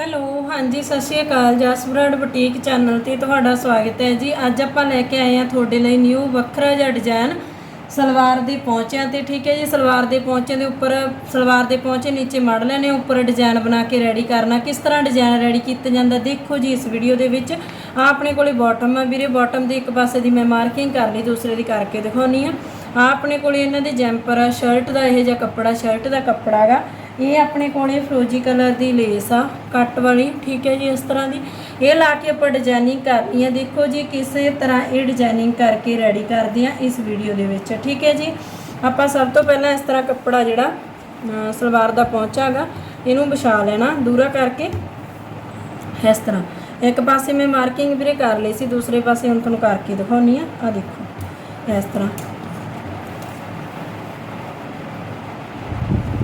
Hello, ਹਾਂਜੀ, ਸਤਿ ਸ਼੍ਰੀ ਅਕਾਲ। ਜਸਬਰਡ boutique channel ਤੇ ਤੁਹਾਡਾ ਸਵਾਗਤ ਹੈ ਜੀ। ਅੱਜ ਆਪਾਂ ਲੈ ਕੇ ਆਏ ਹਾਂ ਤੁਹਾਡੇ ਲਈ ਨਿਊ ਵੱਖਰਾ ਜਿਹਾ ਡਿਜ਼ਾਈਨ ਸਲਵਾਰ ਦੇ ਪੌਂਚਿਆਂ ਤੇ, ਠੀਕ ਹੈ ਜੀ? ਸਲਵਾਰ ਦੇ ਪੌਂਚਿਆਂ ਦੇ ਉੱਪਰ, ਸਲਵਾਰ ਦੇ ਪੌਂਚੇ ਨੀਚੇ ਮੜ ਲੈਣੇ, ਉੱਪਰ ਡਿਜ਼ਾਈਨ ਬਣਾ ਕੇ ਰੈਡੀ ਕਰਨਾ। ਕਿਸ ਤਰ੍ਹਾਂ ਡਿਜ਼ਾਈਨ ਰੈਡੀ ਕੀਤਾ ਜਾਂਦਾ, ਦੇਖੋ ਜੀ ਇਸ ਵੀਡੀਓ ਦੇ ਵਿੱਚ। ਆ ਆਪਣੇ ਕੋਲੇ ਬਾਟਮ ਆ ਵੀਰੇ। ਬਾਟਮ ਦੇ ਇੱਕ ਪਾਸੇ ਦੀ ਮੈਂ ਮਾਰਕਿੰਗ ਕਰ ਲਈ ਦੂਸਰੇ ਦੀ ਕਰਕੇ ਦਿਖਾਉਣੀ ਆ। ਆ ਆਪਣੇ ਕੋਲੇ ਇਹਨਾਂ ਦੇ ਜੈਂਪਰ ਆ ਸ਼ਰਟ ਦਾ, ਇਹ ਜਿਹਾ ਕੱਪੜਾ ਸ਼ਰਟ ਦਾ ਕੱਪੜਾ ਹੈਗਾ ਇਹ ਆਪਣੇ ਕੋਲੇ ਫਰੋਜੀ ਕਲਰ ਦੀ ਲੇਸ ਆ, ਕੱਟ ਵਾਲੀ, ਠੀਕ ਹੈ ਜੀ, ਇਸ ਤਰ੍ਹਾਂ ਦੀ। ਇਹ ਲਾ ਕੇ ਆਪਾਂ ਡਿਜ਼ਾਈਨਿੰਗ ਕਰਨੀ ਆ ਦੇਖੋ ਜੀ, ਕਿਸੇ ਤਰ੍ਹਾਂ ਇਹ ਡਿਜ਼ਾਈਨਿੰਗ ਕਰਕੇ ਰੈਡੀ ਕਰਦੇ ਆ ਇਸ ਵੀਡੀਓ ਦੇ ਵਿੱਚ, ਠੀਕ ਹੈ ਜੀ। ਆਪਾਂ ਸਭ ਤੋਂ ਪਹਿਲਾਂ ਇਸ ਤਰ੍ਹਾਂ ਕੱਪੜਾ ਜਿਹੜਾ ਸਲਵਾਰ ਦਾ ਪਹੁੰਚਾ ਹੈਗਾ ਇਹਨੂੰ ਵਿਛਾ ਲੈਣਾ ਦੂਰਾ ਕਰਕੇ। ਇਸ ਤਰ੍ਹਾਂ। ਇੱਕ ਪਾਸੇ ਮੈਂ ਮਾਰਕਿੰਗ ਵੀਰੇ ਕਰ ਲਈ ਸੀ, ਦੂਸਰੇ ਪਾਸੇ ਹੁਣ ਤੁਹਾਨੂੰ ਕਰਕੇ ਦਿਖਾਉਣੀ ਆ। ਆ ਦੇਖੋ, ਇਸ ਤਰ੍ਹਾਂ।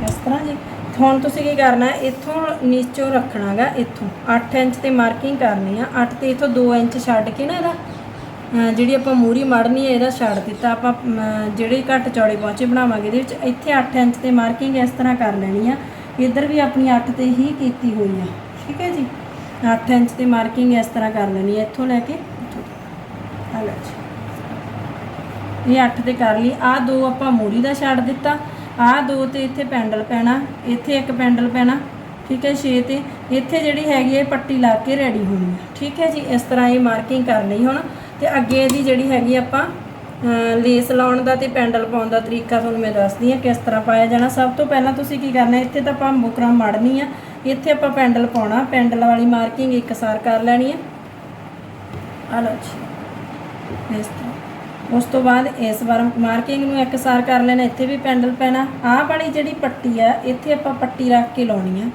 ਇਸ ਤਰ੍ਹਾਂ ਜੀ। ਹੁਣ ਤੁਸੀਂ ਕੀ ਕਰਨਾ ਹੈ ਇੱਥੋਂ ਨੀਚੋਂ ਰੱਖਣਾਗਾ, ਇੱਥੋਂ। 8 ਇੰਚ ਤੇ ਮਾਰਕਿੰਗ ਕਰਨੀ ਆ। 8 ਤੇ ਇੱਥੋਂ 2 ਇੰਚ ਛੱਡ ਕੇ ਨਾ ਇਹਦਾ ਜਿਹੜੀ ਆਪਾਂ ਮੂਰੀ ਮੜਨੀ ਹੈ ਇਹਦਾ ਛੱਡ ਦਿੱਤਾ। ਆਪਾਂ ਜਿਹੜੇ ਘੱਟ ਚੌੜੇ ਪਹੁੰਚੇ ਬਣਾਵਾਂਗੇ, ਇਹਦੇ ਵਿੱਚ ਇੱਥੇ 8 ਇੰਚ ਤੇ ਮਾਰਕਿੰਗ ਇਸ ਤਰ੍ਹਾਂ ਕਰ ਲੈਣੀ ਆ। ਇੱਧਰ ਵੀ ਆਪਣੀ 8 ਤੇ ਹੀ ਕੀਤੀ ਹੋਈ ਆ। ਠੀਕ ਹੈ ਜੀ? 8 ਇੰਚ ਤੇ ਮਾਰਕਿੰਗ ਇਸ ਤਰ੍ਹਾਂ ਕਰ ਲੈਣੀ ਹੈ ਇੱਥੋਂ ਲੈ ਕੇ, ਇੱਥੋਂ। ਆ ਲਓ ਜੀ। ਇਹ 8 ਤੇ ਕਰ ਲਈ। ਆ ਦੋ ਆਪਾਂ ਮੂਰੀ ਦਾ ਛੱਡ ਦਿੱਤਾ। ਆਹ ਦੋ ਤੇ ਇੱਥੇ ਪੈਂਡਲ ਪੈਣਾ, ਇੱਥੇ ਇੱਕ ਪੈਂਡਲ ਪੈਣਾ, ਠੀਕ ਹੈ 6 ਤੇ ਇੱਥੇ ਜਿਹੜੀ ਹੈਗੀ ਹੈ ਪੱਟੀ ਲਾ ਕੇ ਰੈਡੀ ਹੋਣੀ ਹੈ, ਠੀਕ ਹੈ ਜੀ, ਇਸ ਤਰ੍ਹਾਂ ਇਹ ਮਾਰਕਿੰਗ ਕਰ ਲਈ ਹੁਣ ਤੇ ਅੱਗੇ ਇਹਦੀ ਜਿਹੜੀ ਹੈਗੀ ਆਪਾਂ ਲੇਸ ਲਾਉਣ ਦਾ ਤੇ ਪੈਂਡਲ ਪਾਉਣ ਦਾ ਤਰੀਕਾ ਤੁਹਾਨੂੰ ਮੈਂ ਦੱਸਦੀ ਹਾਂ ਕਿਸ ਤਰ੍ਹਾਂ ਪਾਇਆ ਜਾਣਾ। ਸਭ ਤੋਂ ਪਹਿਲਾਂ ਤੁਸੀਂ ਕੀ ਕਰਨਾ, ਇੱਥੇ ਤਾਂ ਆਪਾਂ ਬੁਕਰਮ ਮੜਨੀ ਆ, ਇੱਥੇ ਆਪਾਂ ਪੈਂਡਲ ਪਾਉਣਾ, ਪੈਂਡਲ ਵਾਲੀ ਮਾਰਕਿੰਗ ਇੱਕਸਾਰ ਕਰ ਲੈਣੀ ਹੈ। ਆ ਲਓ ਜੀ, ਇਸ ਤਰ੍ਹਾਂ। ਉਸ ਤੋਂ ਬਾਅਦ ਇਸ ਵਾਰ ਮਾਰਕਿੰਗ ਨੂੰ ਇੱਕਸਾਰ ਕਰ ਲੈਣਾ, ਇੱਥੇ ਵੀ ਪੈਂਡਲ ਪੈਣਾ। ਆਹ ਵਾਲੀ ਜਿਹੜੀ ਪੱਟੀ ਆ, ਇੱਥੇ ਆਪਾਂ ਪੱਟੀ ਰੱਖ ਕੇ ਲਾਉਣੀ ਆ।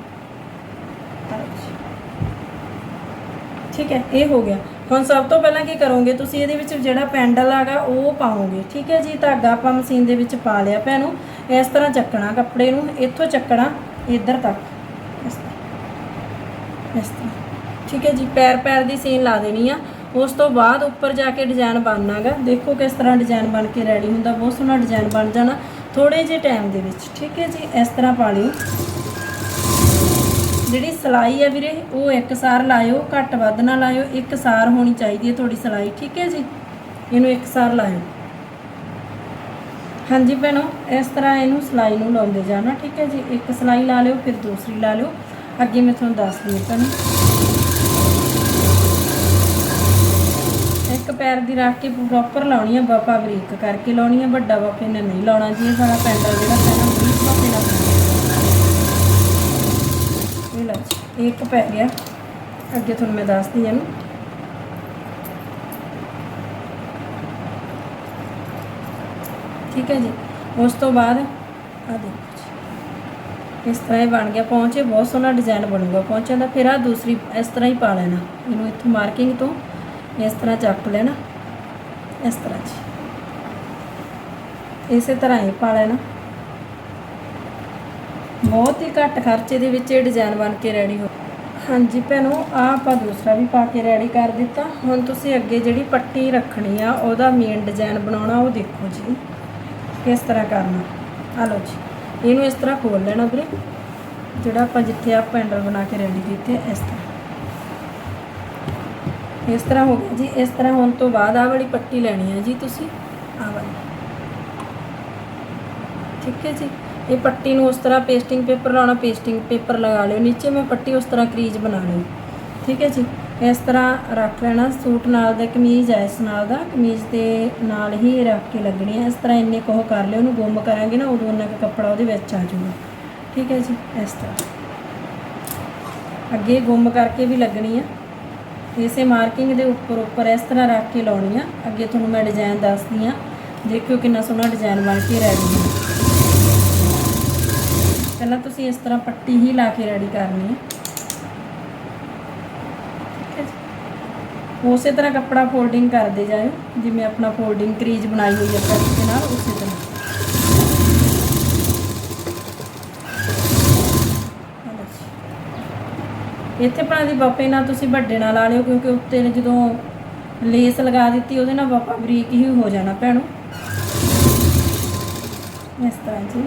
ਠੀਕ ਹੈ, ਇਹ ਹੋ ਗਿਆ। ਹੁਣ ਸਭ ਤੋਂ ਪਹਿਲਾਂ ਕੀ ਕਰੋਗੇ ਤੁਸੀਂ, ਇਹਦੇ ਵਿੱਚ ਜਿਹੜਾ ਪੈਂਡਲ ਹੈਗਾ, ਉਹ ਪਾਓਗੇ। ਠੀਕ ਹੈ ਜੀ, ਧਾਗਾ ਆਪਾਂ ਮਸ਼ੀਨ ਦੇ ਵਿੱਚ ਪਾ ਲਿਆ ਭੈਣੋ। ਇਸ ਤਰ੍ਹਾਂ ਚੱਕਣਾ ਕੱਪੜੇ ਨੂੰ, ਇੱਥੋਂ ਚੱਕਣਾ, ਇੱਧਰ ਤੱਕ। ਇਸ ਤਰ੍ਹਾਂ। ਠੀਕ ਹੈ ਜੀ ਪੈਰ ਪੈਰ ਦੀ ਸੀਨ ਲਾ ਦੇਣੀ ਆ। ਉਸ ਤੋਂ ਬਾਅਦ ਉੱਪਰ ਜਾ ਕੇ ਡਿਜ਼ਾਈਨ ਬਣਨਾਗਾ। ਦੇਖੋ ਕਿਸ ਤਰ੍ਹਾਂ ਡਿਜ਼ਾਈਨ ਬਣ ਕੇ ਰੈਡੀ ਹੁੰਦਾ। ਬਹੁਤ ਸੋਹਣਾ ਡਿਜ਼ਾਈਨ ਬਣ ਜਾਣਾ ਥੋੜੇ ਜਿਹੇ ਟਾਈਮ ਦੇ ਵਿੱਚ। ਠੀਕ ਹੈ ਜੀ, ਇਸ ਤਰ੍ਹਾਂ ਪਾ ਲਿਓ ਜਿਹੜੀ ਸਲਾਈ ਹੈ ਵੀਰੇ, ਉਹ ਇੱਕ ਸਾਰ ਲਾਇਓ, ਘੱਟ ਵੱਧ ਨਾ ਲਾਇਓ। ਇੱਕ ਸਾਰ ਹੋਣੀ ਚਾਹੀਦੀ ਹੈ ਤੁਹਾਡੀ ਸਲਾਈ। ਠੀਕ ਹੈ ਜੀ, ਇਹਨੂੰ ਇੱਕ ਸਾਰ ਲਾਇਓ। ਹਾਂਜੀ ਭੈਣੋ, ਇਸ ਤਰ੍ਹਾਂ ਇਹਨੂੰ ਸਲਾਈ ਨੂੰ ਲਾਉਂਦੇ ਜਾਣਾ। ਠੀਕ ਹੈ ਜੀ, ਇੱਕ ਸਲਾਈ ਲਾ ਲਿਓ, ਫਿਰ ਦੂਸਰੀ ਲਾ ਲਿਓ। ਅੱਗੇ ਮੈਂ ਤੁਹਾਨੂੰ ਦੱਸ ਦਿੰਦੀ ਭੈਣੋ। ਇੱਕ ਪੈਰ ਦੀ ਰੱਖ ਕੇ ਪ੍ਰੋਪਰ ਲਾਉਣੀ ਹੈ ਬਾਪਾ ਬਰੀਕ ਕਰਕੇ ਲਾਉਣੀ ਹੈ ਵੱਡਾ ਬਾਪੇ ਨੇ ਨਹੀਂ ਲਾਉਣਾ ਜੀ, ਇਹ ਸਾਡਾ ਪੈਂਡਲ ਜਿਹੜਾ ਪੈਣਾ ਬਰੀਕ ਬਾਪੇ ਨਾਲ ਪੈਣਾ ਇਹ ਲਓ ਇੱਕ ਪੈ ਗਿਆ। ਅੱਗੇ ਤੁਹਾਨੂੰ ਮੈਂ ਦੱਸਦੀ ਹਾਂ ਇਹਨੂੰ। ਠੀਕ ਹੈ ਜੀ। ਉਸ ਤੋਂ ਬਾਅਦ ਆ ਦੇਖੋ ਜੀ। ਇਸ ਤਰ੍ਹਾਂ ਹੀ ਬਣ ਗਿਆ, ਪਹੁੰਚੇ, ਬਹੁਤ ਸੋਹਣਾ ਡਿਜ਼ਾਈਨ ਬਣੂਗਾ ਪਹੁੰਚਿਆ ਦਾ। ਫਿਰ ਆ ਦੂਸਰੀ, ਇਸ ਤਰ੍ਹਾਂ ਹੀ ਪਾ ਲੈਣਾ। ਇਹਨੂੰ ਇੱਥੋਂ ਮਾਰਕਿੰਗ ਤੋਂ ਇਸ ਤਰ੍ਹਾਂ ਚੱਕ ਲੈਣਾ, ਇਸ ਤਰ੍ਹਾਂ ਜੀ। ਇਸੇ ਤਰ੍ਹਾਂ ਹੀ ਪਾ ਲੈਣਾ। ਬਹੁਤ ਹੀ ਘੱਟ ਖਰਚੇ ਦੇ ਵਿੱਚ ਇਹ ਡਿਜ਼ਾਈਨ ਬਣ ਕੇ ਰੈਡੀ ਹੋ ਹਾਂਜੀ ਭੈਣੋ ਆ ਆਪਾਂ ਦੂਸਰਾ ਵੀ ਪਾ ਕੇ ਰੈਡੀ ਕਰ ਦਿੱਤਾ। ਹੁਣ ਤੁਸੀਂ ਅੱਗੇ ਜਿਹੜੀ ਪੱਟੀ ਰੱਖਣੀ ਆ, ਉਹਦਾ ਮੇਨ ਡਿਜ਼ਾਈਨ ਬਣਾਉਣਾ, ਉਹ ਦੇਖੋ ਜੀ। ਕਿਸ ਤਰ੍ਹਾਂ ਕਰਨਾ। ਆ ਲਓ ਜੀ। ਇਹਨੂੰ ਇਸ ਤਰ੍ਹਾਂ ਖੋਲ ਲੈਣਾ ਵੀਰੇ। ਜਿਹੜਾ ਆਪਾਂ ਜਿੱਥੇ ਆ ਪੈਂਡਲ ਬਣਾ ਕੇ ਰੈਡੀ ਕੀਤੇ ਇਸ ਤਰ੍ਹਾਂ। ਇਸ ਤਰ੍ਹਾਂ ਹੋ ਗਿਆ ਜੀ, ਇਸ ਤਰ੍ਹਾਂ ਹੋਣ ਤੋਂ ਬਾਅਦ ਆਹ ਵਾਲੀ ਪੱਟੀ ਲੈਣੀ ਹੈ ਜੀ ਤੁਸੀਂ ਆ ਵਾਲੀ। ਠੀਕ ਹੈ ਜੀ, ਇਹ ਪੱਟੀ ਨੂੰ ਉਸ ਤਰ੍ਹਾਂ ਪੇਸਟਿੰਗ ਪੇਪਰ ਲਾਉਣਾ, ਪੇਸਟਿੰਗ ਪੇਪਰ ਲਗਾ ਲਿਓ, ਨੀਚੇ ਮੈਂ ਪੱਟੀ ਉਸ ਤਰ੍ਹਾਂ ਕਰੀਜ ਬਣਾ ਲਈ। ਠੀਕ ਹੈ ਜੀ, ਇਸ ਤਰ੍ਹਾਂ ਰੱਖ ਲੈਣਾ, ਸੂਟ ਨਾਲ ਦਾ ਕਮੀਜ਼ ਹੈ ਇਸ ਨਾਲ ਦਾ, ਕਮੀਜ਼ ਦੇ ਨਾਲ ਹੀ ਇਹ ਰੱਖ ਕੇ ਲੱਗਣੀ ਹੈ ਇਸ ਤਰ੍ਹਾਂ ਇੰਨੇ ਕੋਹ ਕਰ ਲਿਓ, ਉਹਨੂੰ ਗੁੰਮ ਕਰਾਂਗੇ ਨਾ, ਉਦੋਂ ਉਹਨਾਂ ਦਾ ਕੱਪੜਾ ਉਹਦੇ ਵਿੱਚ ਆ ਜਾਊਗਾ। ਠੀਕ ਹੈ ਜੀ, ਇਸ ਤਰ੍ਹਾਂ। ਅੱਗੇ ਗੁੰਮ ਕਰਕੇ ਵੀ ਲੱਗਣੀ ਆ। ਇਸੇ ਮਾਰਕਿੰਗ ਦੇ ਉੱਪਰ ਉੱਪਰ ਇਸ ਤਰ੍ਹਾਂ ਰੱਖ ਕੇ ਲਾਉਣੀ ਆ। ਅੱਗੇ ਤੁਹਾਨੂੰ ਮੈਂ ਡਿਜ਼ਾਈਨ ਦੱਸਦੀ ਆ। ਦੇਖਿਓ ਕਿੰਨਾ ਸੋਹਣਾ ਡਿਜ਼ਾਈਨ ਬਣ ਕੇ ਰੈਡੀ ਹੈ ਪਹਿਲਾਂ ਤੁਸੀਂ ਇਸ ਤਰ੍ਹਾਂ ਪੱਟੀ ਹੀ ਲਾ ਕੇ ਰੈਡੀ ਕਰਨੀ ਹੈ ਉਸੇ ਤਰ੍ਹਾਂ ਕੱਪੜਾ ਫੋਲਡਿੰਗ ਕਰਦੇ ਜਾਇਓ। ਜਿਵੇਂ ਆਪਣਾ ਫੋਲਡਿੰਗ ਕਰੀਜ ਬਣਾਈ ਹੋਈ ਹੈ ਪ੍ਰੈਸ ਨਾਲ, ਉਸੇ ਤਰ੍ਹਾਂ। ਇੱਥੇ ਭਰਾ ਦੀ ਬਾਪੇ ਨਾਲ ਤੁਸੀਂ ਵੱਡੇ ਨਾਲ ਲਾ ਲਿਓ, ਕਿਉਂਕਿ ਉੱਤੇ ਜਦੋਂ ਲੇਸ ਲਗਾ ਦਿੱਤੀ, ਉਹਦੇ ਨਾਲ ਬਾਪਾ ਬਰੀਕ ਹੀ ਹੋ ਜਾਣਾ ਭੈਣੋ। ਇਸ ਤਰ੍ਹਾਂ ਜੀ।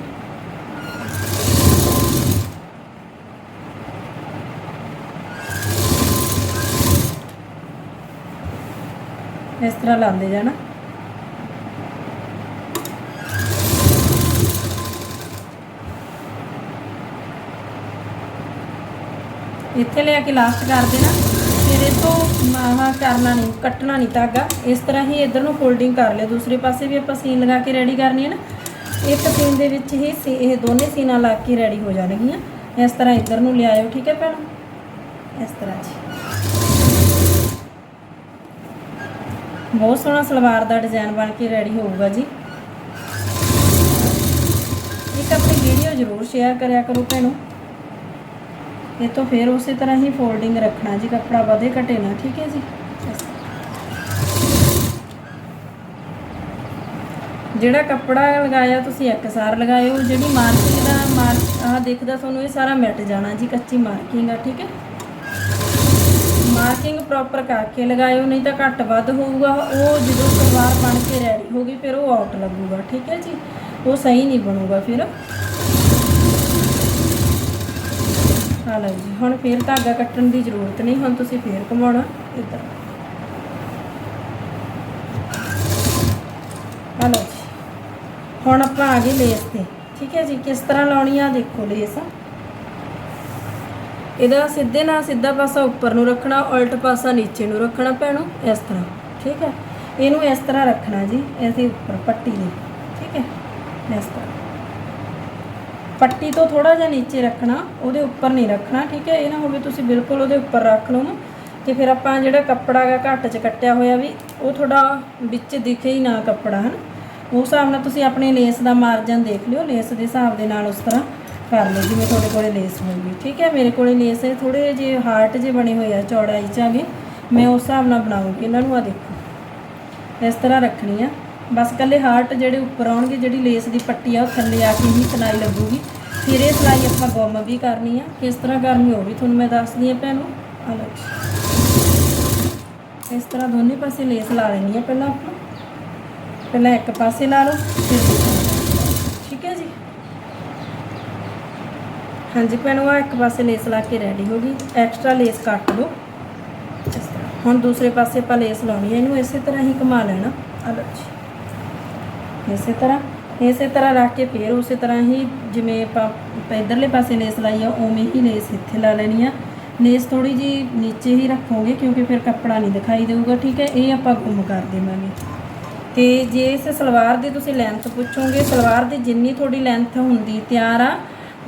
ਇਸ ਤਰ੍ਹਾਂ ਲਾਉਂਦੇ ਜਾਣਾ। ਇੱਥੇ ਲਿਆ ਕੇ ਲਾਸਟ ਕਰ ਦੇਣਾ। ਫਿਰ ਇਹ ਤੋਂ ਆਹ ਕਰਨਾ ਨਹੀਂ, ਕੱਟਣਾ ਨਹੀਂ ਧਾਗਾ। ਇਸ ਤਰ੍ਹਾਂ ਹੀ ਇਧਰ ਨੂੰ ਫੋਲਡਿੰਗ ਕਰ ਲਿਓ ਦੂਸਰੇ ਪਾਸੇ ਵੀ ਆਪਾਂ ਸੀਨ ਲਗਾ ਕੇ ਰੈਡੀ ਕਰਨੀ ਹੈ ਨਾ। ਇੱਕ ਸੀਨ ਦੇ ਵਿੱਚ ਹੀ ਇਹ ਦੋਨੇ ਸੀਨਾਂ ਲਾ ਕੇ ਰੈਡੀ ਹੋ ਜਾਣਗੀਆਂ। ਇਸ ਤਰ੍ਹਾਂ ਇਧਰ ਨੂੰ ਲਿਆਇਓ, ਠੀਕ ਹੈ ਭੈਣ? ਇਸ ਤਰ੍ਹਾਂ ਜੀ। ਬਹੁਤ ਸੋਹਣਾ ਸਲਵਾਰ ਦਾ ਡਿਜ਼ਾਈਨ ਬਣ ਕੇ ਰੈਡੀ ਹੋਊਗਾ ਜੀ। ਇੱਕ ਆਪਣੀ ਵੀਡੀਓ ਜ਼ਰੂਰ ਸ਼ੇਅਰ ਕਰਿਆ ਕਰੋ ਭੈਣੋ। ਇਹ ਤੋਂ ਫਿਰ ਉਸੇ ਤਰ੍ਹਾਂ ਹੀ ਫੋਲਡਿੰਗ ਰੱਖਣਾ ਜੀ, ਕੱਪੜਾ ਵਧੇ ਘਟੇ ਨਾ, ਠੀਕ ਹੈ ਜੀ? ਜਿਹੜਾ ਕੱਪੜਾ ਲਗਾਇਆ ਤੁਸੀਂ ਇੱਕਸਾਰ ਲਗਾਇਓ, ਜਿਹੜੀ ਮਾਰਕਿੰਗ ਦਾ ਮਾਰਕ ਆਹ ਦੇਖਦਾ ਤੁਹਾਨੂੰ ਇਹ ਸਾਰਾ ਮਿਟ ਜਾਣਾ ਜੀ, ਕੱਚੀ ਮਾਰਕਿੰਗ ਆ, ਠੀਕ ਹੈ? ਮਾਰਕਿੰਗ ਪ੍ਰੋਪਰ ਕਰਕੇ ਲਗਾਇਓ, ਨਹੀਂ ਤਾਂ ਘੱਟ ਵੱਧ ਹੋਊਗਾ, ਉਹ ਜਦੋਂ ਸਲਵਾਰ ਬਣ ਕੇ ਰੈਡੀ ਹੋਗੀ ਫਿਰ ਉਹ ਆਊਟ ਲੱਗੂਗਾ, ਠੀਕ ਹੈ ਜੀ? ਉਹ ਸਹੀ ਨਹੀਂ ਬਣੂਗਾ ਫਿਰ। ਆ ਲਓ ਜੀ। ਹੁਣ ਫੇਰ ਧਾਗਾ ਕੱਟਣ ਦੀ ਜ਼ਰੂਰਤ ਨਹੀਂ, ਹੁਣ ਤੁਸੀਂ ਫੇਰ ਘੁਮਾਉਣਾ ਇੱਧਰ। ਆ ਲਓ ਜੀ। ਹੁਣ ਆਪਾਂ ਆ ਗਏ ਲੇਸ ਤੇ। ਠੀਕ ਹੈ ਜੀ, ਕਿਸ ਤਰ੍ਹਾਂ ਲਾਉਣੀ ਆ ਦੇਖੋ ਲੇਸ। ਇਹਦਾ ਸਿੱਧੇ ਨਾਲ ਸਿੱਧਾ ਪਾਸਾ ਉੱਪਰ ਨੂੰ ਰੱਖਣਾ, ਉਲਟ ਪਾਸਾ ਨੀਚੇ ਨੂੰ ਰੱਖਣਾ ਭੈਣੋ, ਇਸ ਤਰ੍ਹਾਂ। ਠੀਕ ਹੈ? ਇਹਨੂੰ ਇਸ ਤਰ੍ਹਾਂ ਰੱਖਣਾ ਜੀ ਐਸੇ ਉੱਪਰ ਪੱਟੀ ਦੇ। ਠੀਕ ਹੈ? ਇਸ ਤਰ੍ਹਾਂ। ਪੱਟੀ ਤੋਂ ਥੋੜਾ ਜਿਹਾ ਨੀਚੇ ਰੱਖਣਾ, ਉਹਦੇ ਉੱਪਰ ਨਹੀਂ ਰੱਖਣਾ, ਠੀਕ ਹੈ? ਇਹ ਨਾ ਹੋਵੇ ਤੁਸੀਂ ਬਿਲਕੁਲ ਉਹਦੇ ਉੱਪਰ ਰੱਖ ਲਓ ਨਾ। ਤੇ ਫਿਰ ਆਪਾਂ ਜਿਹੜਾ ਕੱਪੜਾ ਗਾ ਘੱਟ 'ਚ ਕੱਟਿਆ ਹੋਇਆ ਵੀ, ਉਹ ਥੋੜਾ ਵਿੱਚ ਦਿਖੇ ਹੀ ਨਾ ਕੱਪੜਾ, ਹਨ? ਉਸ ਹਿਸਾਬ ਨਾਲ ਤੁਸੀਂ ਆਪਣੇ ਲੇਸ ਦਾ ਮਾਰਜਨ ਦੇਖ ਲਿਓ, ਲੇਸ ਦੇ ਹਿਸਾਬ ਦੇ ਨਾਲ ਉਸ ਤਰ੍ਹਾਂ ਕਰ ਲਓ, ਜਿਵੇਂ ਤੁਹਾਡੇ ਕੋਲੇ ਲੇਸ ਹੋਊਗੀ, ਠੀਕ ਹੈ? ਮੇਰੇ ਕੋਲੇ ਲੇਸ ਹੈ ਥੋੜੇ ਜਿਹੇ ਹਾਰਟ ਜਿਹੇ ਬਣੇ ਹੋਏ ਆ, ਚੌੜਾਈ 'ਚ ਮੈਂ ਉਸ ਹਿਸਾਬ ਨਾਲ ਬਣਾਉਂਗੀ ਇਹਨਾਂ ਨੂੰ ਆ ਦੇਖੋ। ਇਸ ਤਰ੍ਹਾਂ ਰੱਖਣੀ ਆ। ਬਸ ਕੱਲੇ ਹਾਰਟ ਜਿਹੜੇ ਉੱਪਰ ਆਉਣਗੇ, ਜਿਹੜੀ ਲੇਸ ਦੀ ਪੱਟੀ ਆ, ਉਹ ਥੱਲੇ ਆ ਕੇ ਹੀ ਸਿਲਾਈ ਲੱਗੂਗੀ। ਫਿਰ ਇਹ ਸਿਲਾਈ ਆਪਾਂ ਗੁੰਮ ਵੀ ਕਰਨੀ ਆ। ਕਿਸ ਤਰ੍ਹਾਂ ਕਰਨੀ ਉਹ ਵੀ ਤੁਹਾਨੂੰ ਮੈਂ ਦੱਸਦੀ ਆ ਭੈਣੋ। ਆ ਲਓ ਇਸ ਤਰ੍ਹਾਂ ਦੋਨੇ ਪਾਸੇ ਲੇਸ ਲਾ ਲੈਣੀ ਆ ਪਹਿਲਾਂ ਆਪਾਂ। ਪਹਿਲਾਂ ਇੱਕ ਪਾਸੇ ਲਾ ਲਓ, ਫਿਰ ਠੀਕ ਹੈ ਜੀ? ਹਾਂਜੀ ਭੈਣੋ ਆ ਇੱਕ ਪਾਸੇ ਲੇਸ ਲਾ ਕੇ ਰੈਡੀ ਹੋ ਗਈ। ਐਕਸਟਰਾ ਲੇਸ ਕੱਟ ਲਓ। ਇਸ ਤਰ੍ਹਾਂ। ਹੁਣ ਦੂਸਰੇ ਪਾਸੇ ਆਪਾਂ ਲੇਸ ਲਾਉਣੀ ਹੈ ਇਹਨੂੰ ਇਸੇ ਤਰ੍ਹਾਂ ਹੀ ਘੁਮਾ ਲੈਣਾ। ਆ ਲਓ ਜੀ। ਇਸੇ ਤਰ੍ਹਾਂ ਇਸੇ ਤਰ੍ਹਾਂ ਰੱਖ ਕੇ ਫੇਰ ਉਸੇ ਤਰ੍ਹਾਂ ਹੀ ਜਿਵੇਂ ਆਪਾਂ ਆਪਾਂ ਇੱਧਰਲੇ ਪਾਸੇ ਲੇਸ ਲਾਈ ਆ, ਉਵੇਂ ਹੀ ਲੇਸ ਇੱਥੇ ਲਾ ਲੈਣੀ ਆ। ਲੇਸ ਥੋੜੀ ਜੀ ਨੀਚੇ ਹੀ ਰੱਖੋਗੇ ਕਿਉਂਕਿ ਫਿਰ ਕੱਪੜਾ ਨਹੀਂ ਦਿਖਾਈ ਦੇਊਗਾ, ਠੀਕ ਹੈ? ਇਹ ਆਪਾਂ ਗੁੰਮ ਕਰ ਦੇਵਾਂਗੇ। ਤੇ ਜੇ ਇਸ ਸਲਵਾਰ ਦੀ ਤੁਸੀਂ ਲੈਂਥ ਪੁੱਛੋਗੇ, ਸਲਵਾਰ ਦੀ ਜਿੰਨੀ ਤੁਹਾਡੀ ਲੈਂਥ ਹੁੰਦੀ ਤਿਆਰ ਆ,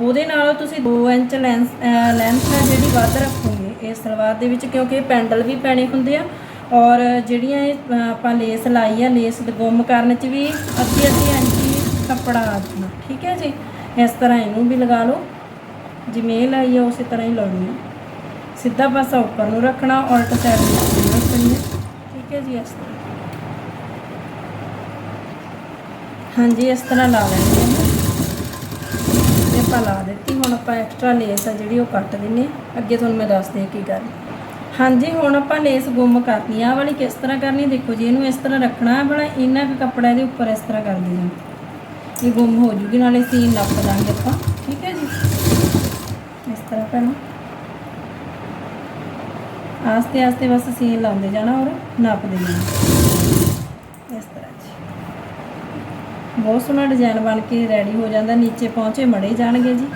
ਉਹਦੇ ਨਾਲੋਂ ਤੁਸੀਂ 2 ਇੰਚ ਲੈਂਥ ਲੈਂਥ ਹੈ ਜਿਹੜੀ ਵੱਧ ਰੱਖੋਗੇ ਇਸ ਸਲਵਾਰ ਦੇ ਵਿੱਚ, ਕਿਉਂਕਿ ਪੈਂਡਲ ਵੀ ਪੈਣੇ ਹੁੰਦੇ ਆ ਔਰ ਜਿਹੜੀਆਂ ਇਹ ਆਪਾਂ ਲੇਸ ਲਾਈ ਆ, ਲੇਸ ਗੁੰਮ ਕਰਨ 'ਚ ਵੀ ਅੱਧੀ ਅੱਧੀ ਇੰਚ ਕੱਪੜਾ ਆ ਜਾਣਾ ਠੀਕ ਹੈ ਜੀ? ਇਸ ਤਰ੍ਹਾਂ ਇਹਨੂੰ ਵੀ ਲਗਾ ਲਓ। ਜਿਵੇਂ ਇਹ ਲਾਈ ਆ, ਉਸੇ ਤਰ੍ਹਾਂ ਹੀ ਲਾਉਣੀ ਆ। ਸਿੱਧਾ ਪਾਸਾ ਉੱਪਰ ਨੂੰ ਰੱਖਣਾ, ਉਲਟ ਸਾਈਡ ਨੂੰ ਰੱਖਣੀ ਹੈ ਠੀਕ ਹੈ ਜੀ, ਇਸ ਤਰ੍ਹਾਂ। ਹਾਂਜੀ, ਇਸ ਤਰ੍ਹਾਂ ਲਾ ਲੈਣੀ ਹੈ ਆਪਾਂ ਲਾ ਦਿੱਤੀ, ਹੁਣ ਆਪਾਂ ਐਕਸਟਰਾ ਲੇਸ ਆ ਜਿਹੜੀ ਉਹ ਕੱਟ ਦਿੰਨੇ ਆ। ਅੱਗੇ ਤੁਹਾਨੂੰ ਮੈਂ ਦੱਸਦੀ ਹਾਂ ਕੀ ਕਰਨਾ। ਹਾਂਜੀ, ਹੁਣ ਆਪਾਂ ਲੇਸ ਗੁੰਮ ਕਰਨੀ ਆ। ਵਾਲੀ ਕਿਸ ਤਰ੍ਹਾਂ ਕਰਨੀ? ਦੇਖੋ ਜੀ, ਇਹਨੂੰ ਇਸ ਤਰ੍ਹਾਂ ਰੱਖਣਾ ਬੜਾ ਇਹਨਾਂ ਕੁ ਕੱਪੜਾ ਇਹਦੇ ਉੱਪਰ ਇਸ ਤਰ੍ਹਾਂ ਕਰ ਦੇਣਾ। ਇਹ ਗੁੰਮ ਹੋ ਜੂਗੀ, ਨਾਲੇ ਸੀਨ ਨੱਪ ਦਾਂਗੇ ਆਪਾਂ। ਠੀਕ ਹੈ ਜੀ? ਇਸ ਤਰ੍ਹਾਂ ਕਰਨਾ। ਆਸਤੇ ਆਸਤੇ ਬਸ ਸੀਨ ਲਾਉਂਦੇ ਜਾਣਾ ਔਰ ਨਾਪਦੇ ਜਾਣਾ। ਇਸ ਤਰ੍ਹਾਂ ਜੀ। ਬਹੁਤ ਸੋਹਣਾ ਡਿਜ਼ਾਈਨ ਬਣ ਕੇ ਰੈਡੀ ਹੋ ਜਾਂਦਾ। ਨੀਚੇ ਪਹੁੰਚੇ, ਮੜੇ ਜਾਣਗੇ ਜੀ।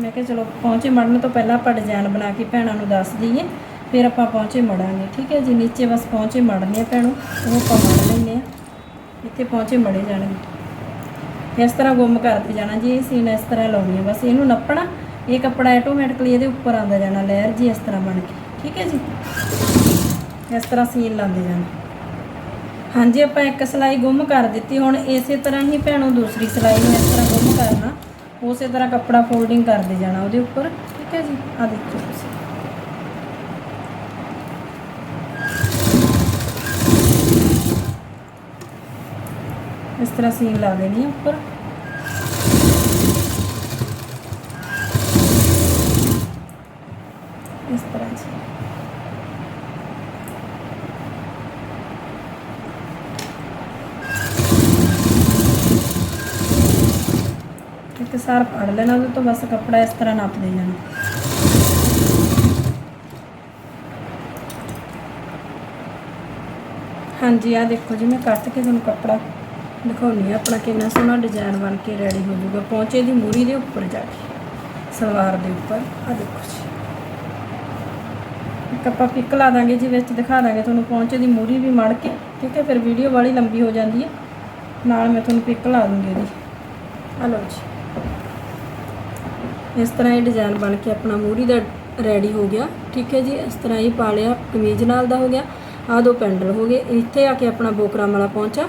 ਮੈਂ ਕਿਹਾ ਚਲੋ, ਪਹੁੰਚੇ ਮੜਨ ਤੋਂ ਪਹਿਲਾਂ ਆਪਾਂ ਡਿਜ਼ਾਈਨ ਬਣਾ ਕੇ ਭੈਣਾਂ ਨੂੰ ਦੱਸ ਦਈਏ, ਫਿਰ ਆਪਾਂ ਪਹੁੰਚੇ ਮੜਾਂਗੇ, ਠੀਕ ਹੈ ਜੀ? ਨੀਚੇ ਬਸ ਪਹੁੰਚੇ ਮੜਨੇ ਆ ਭੈਣੋ ਉਹ ਆਪਾਂ ਮੜ ਲੈਂਦੇ ਆ ਇੱਥੇ ਪਹੁੰਚੇ ਮੜੇ ਜਾਣਗੇ। ਇਸ ਤਰ੍ਹਾਂ ਗੁੰਮ ਕਰਦੇ ਜਾਣਾ ਜੀ, ਇਹ ਸੀਨ ਇਸ ਤਰ੍ਹਾਂ ਲਾਉਣੀ ਹੈ ਬਸ ਇਹਨੂੰ ਨੱਪਣਾ, ਇਹ ਕੱਪੜਾ ਆਟੋਮੈਟਿਕਲੀ ਇਹਦੇ ਉੱਪਰ ਆਉਂਦਾ ਜਾਣਾ, ਲਹਿਰ ਜੀ ਇਸ ਤਰ੍ਹਾਂ ਬਣ ਕੇ, ਠੀਕ ਹੈ ਜੀ? ਇਸ ਤਰ੍ਹਾਂ ਸੀਨ ਲਾਉਂਦੇ ਜਾਣਾ। ਹਾਂਜੀ, ਆਪਾਂ ਇੱਕ ਸਲਾਈ ਗੁੰਮ ਕਰ ਦਿੱਤੀ, ਹੁਣ ਇਸੇ ਤਰ੍ਹਾਂ ਹੀ ਭੈਣੋ ਦੂਸਰੀ ਸਲਾਈ ਨੂੰ ਇਸ ਤਰ੍ਹਾਂ ਗੁੰਮ ਕਰਨਾ। ਉਸੇ ਤਰ੍ਹਾਂ ਕੱਪੜਾ ਫੋਲਡਿੰਗ ਕਰਦੇ ਜਾਣਾ ਉਹਦੇ ਉੱਪਰ, ਠੀਕ ਹੈ ਜੀ? ਆ ਦੇਖੋ ਤੁਸੀਂ। ਇਸ ਤਰ੍ਹਾਂ ਸੀਨ ਲਾ ਦੇਣੀ ਹੈ ਉੱਪਰ ਇਸ ਤਰ੍ਹਾਂ ਜੀ ਇੱਕ ਸਾਰ ਫੜ ਲੈਣਾ, ਉਹਦੇ ਤੋਂ ਬਸ ਕੱਪੜਾ ਇਸ ਤਰ੍ਹਾਂ ਨਾਪ ਦੇ ਜਾਣਾ। ਹਾਂਜੀ ਆ ਦੇਖੋ ਜੀ, ਮੈਂ ਕੱਟ ਕੇ ਤੁਹਾਨੂੰ ਕੱਪੜਾ ਦਿਖਾਉਣੀ ਆ ਆਪਣਾ, ਕਿੰਨਾ ਸੋਹਣਾ ਡਿਜ਼ਾਈਨ ਬਣ ਕੇ ਰੈਡੀ ਹੋ ਜਾਊਗਾ। ਪਹੁੰਚੇ ਦੀ ਮੂਰੀ ਦੇ ਉੱਪਰ ਜਾ ਕੇ, ਸਲਵਾਰ ਦੇ ਉੱਪਰ ਆ ਦੇਖੋ ਜੀ। ਇੱਕ ਆਪਾਂ ਪਿੱਕ ਲਾ ਦਾਂਗੇ ਜੀ ਵਿੱਚ ਦਿਖਾ ਦਾਂਗੇ ਤੁਹਾਨੂੰ ਪਹੁੰਚੇ ਦੀ ਮੂਰੀ ਵੀ ਮੜ ਕੇ, ਠੀਕ ਹੈ, ਫਿਰ ਵੀਡੀਓ ਵਾਲੀ ਲੰਬੀ ਹੋ ਜਾਂਦੀ ਹੈ। ਨਾਲ ਮੈਂ ਤੁਹਾਨੂੰ ਪਿੱਕ ਲਾ ਦੂੰਗੀ ਇਹਦੀ। ਆ ਲਓ ਜੀ। ਇਸ ਤਰ੍ਹਾਂ ਇਹ ਡਿਜ਼ਾਈਨ ਬਣ ਕੇ ਆਪਣਾ ਮੂਰੀ ਦਾ ਰੈਡੀ ਹੋ ਗਿਆ। ਠੀਕ ਹੈ ਜੀ, ਇਸ ਤਰ੍ਹਾਂ ਹੀ ਪਾ ਲਿਆ, ਕਮੀਜ਼ ਨਾਲ ਦਾ ਹੋ ਗਿਆ। ਆ ਦੋ ਪੈਂਡਲ ਹੋ ਗਏ। ਇੱਥੇ ਆ ਕੇ ਆਪਣਾ ਬੋਕਰਾ ਵਾਲਾ ਪਹੁੰਚਾ,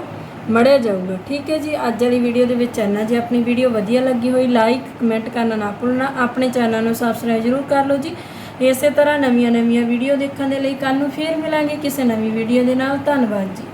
ਮੜਿਆ ਜਾਊਗਾ। ਠੀਕ ਹੈ ਜੀ, ਅੱਜ ਵਾਲੀ ਵੀਡੀਓ ਦੇ ਵਿੱਚ ਇੰਨਾ ਜੇ। ਆਪਣੀ ਵੀਡੀਓ ਵਧੀਆ ਲੱਗੀ ਹੋਈ ਲਾਈਕ ਕਮੈਂਟ ਕਰਨਾ ਨਾ ਭੁੱਲਣਾ। ਆਪਣੇ ਚੈਨਲ ਨੂੰ ਸਬਸਕ੍ਰਾਈਬ ਜ਼ਰੂਰ ਕਰ ਲਓ ਜੀ। ਇਸੇ ਤਰ੍ਹਾਂ ਨਵੀਆਂ ਨਵੀਆਂ ਵੀਡੀਓ ਦੇਖਣ ਦੇ ਲਈ ਕੱਲ ਨੂੰ ਫੇਰ ਮਿਲਾਂਗੇ ਕਿਸੇ ਨਵੀਂ ਵੀਡੀਓ ਦੇ ਨਾਲ। ਧੰਨਵਾਦ ਜੀ।